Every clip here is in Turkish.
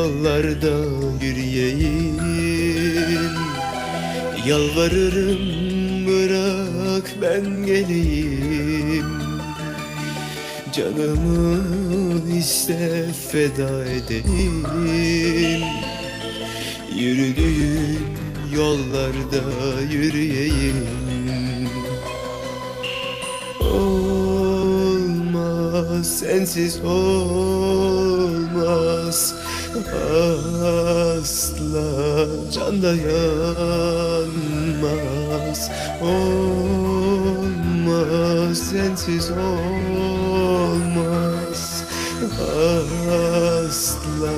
yollarda yürüyeyim. Yalvarırım bırak ben geleyim. Canımı iste feda edeyim. Yürüdüğüm yollarda yürüyeyim. Olmaz sensiz olmaz Asla can dayanmaz Olmaz sensiz olmaz Asla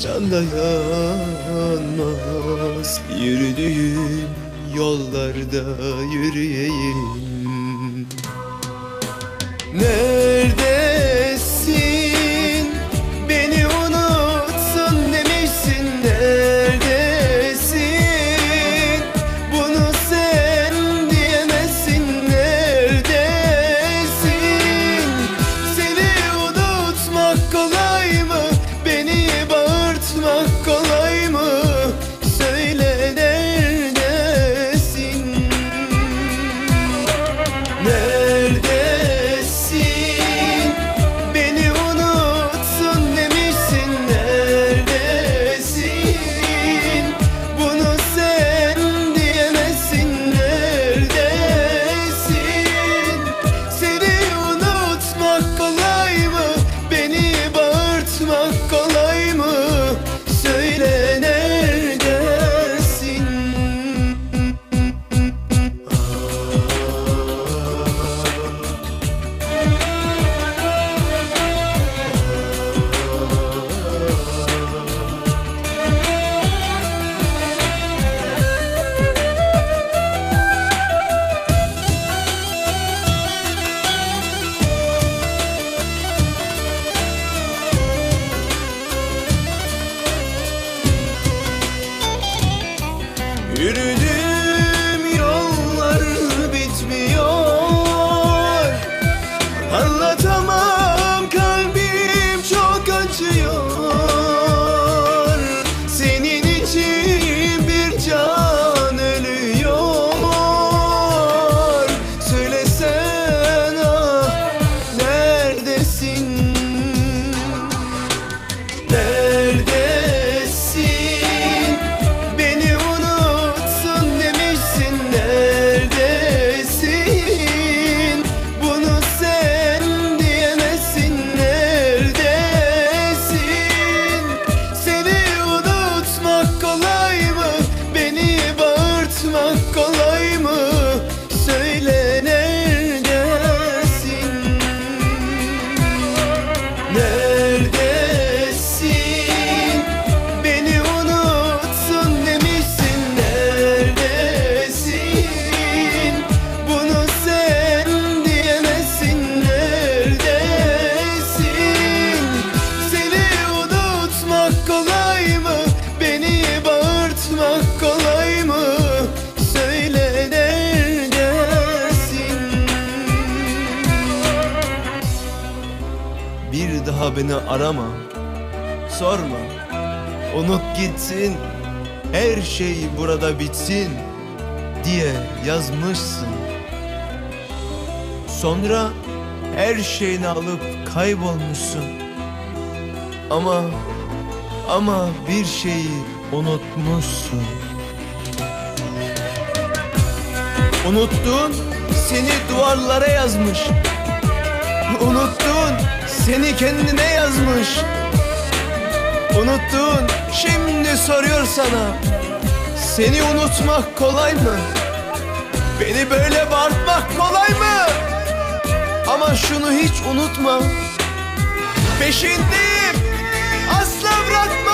can dayanmaz Yürüdüğüm yollarda yürüyeyim Neredesin? Kolay mı? Beni bağırtmak kolay mı? Söyle neredesin? Bir daha beni arama Sorma Unut gitsin Her şey burada bitsin Diye yazmışsın Sonra her şeyini alıp kaybolmuşsun Ama Ama bir şeyi unutmuşsun. Unuttun seni duvarlara yazmış. Unuttun seni kendine yazmış. Unuttun şimdi soruyor sana. Seni unutmak kolay mı? Beni böyle bağırtmak kolay mı? Ama şunu hiç unutma. Peşindeyim Devretme